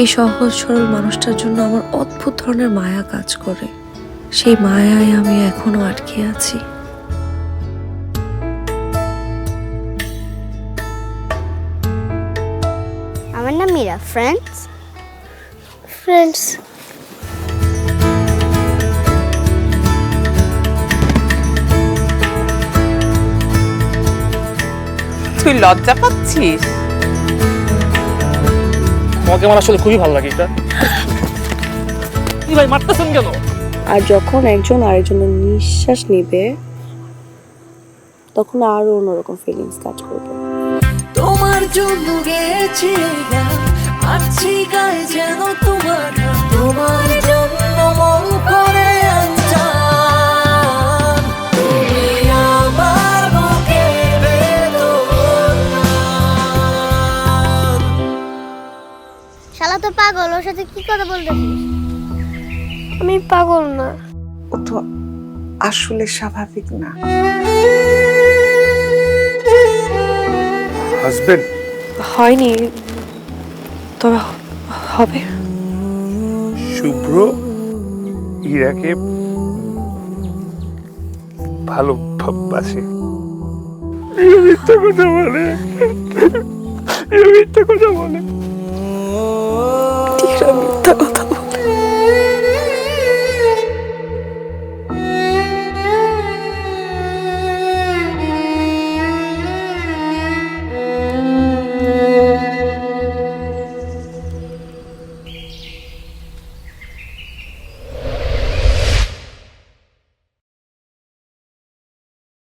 এই সহজ সরল মানুষটার জন্য আমার অদ্ভুত ধরনের মায়া কাজ করে। সেই মায়ায় আমি এখনও আটকে আছি। আমার নাম মীরা। ফ্রেন্ডস ফ্রেন্ডস তুই লজ্জা পাচ্ছিস? তোমাকে আমার আসলে খুবই ভালো লাগে এটা। কি ভাই মারতেছেন কেন? আর যখন একজন আরেকজনের নিঃশ্বাস নেবে তখন আরও অন্যরকম ফিলিংস কাজ করবে। তোমার জন্য গেছি আছি গায়ে যেন তোমার শালা তো পাগল ওর সাথে কি কথা বলতেছিস? আমি পাগল না। ও তো আসলে স্বাভাবিক না। হাজবেন্ড? হয়নি। তবে হবে। শুভ্র ইরাকে ভালো বাসে মিথ্যা কথা বলে। মিথ্যা কথা বলে। মিথ্যা কথা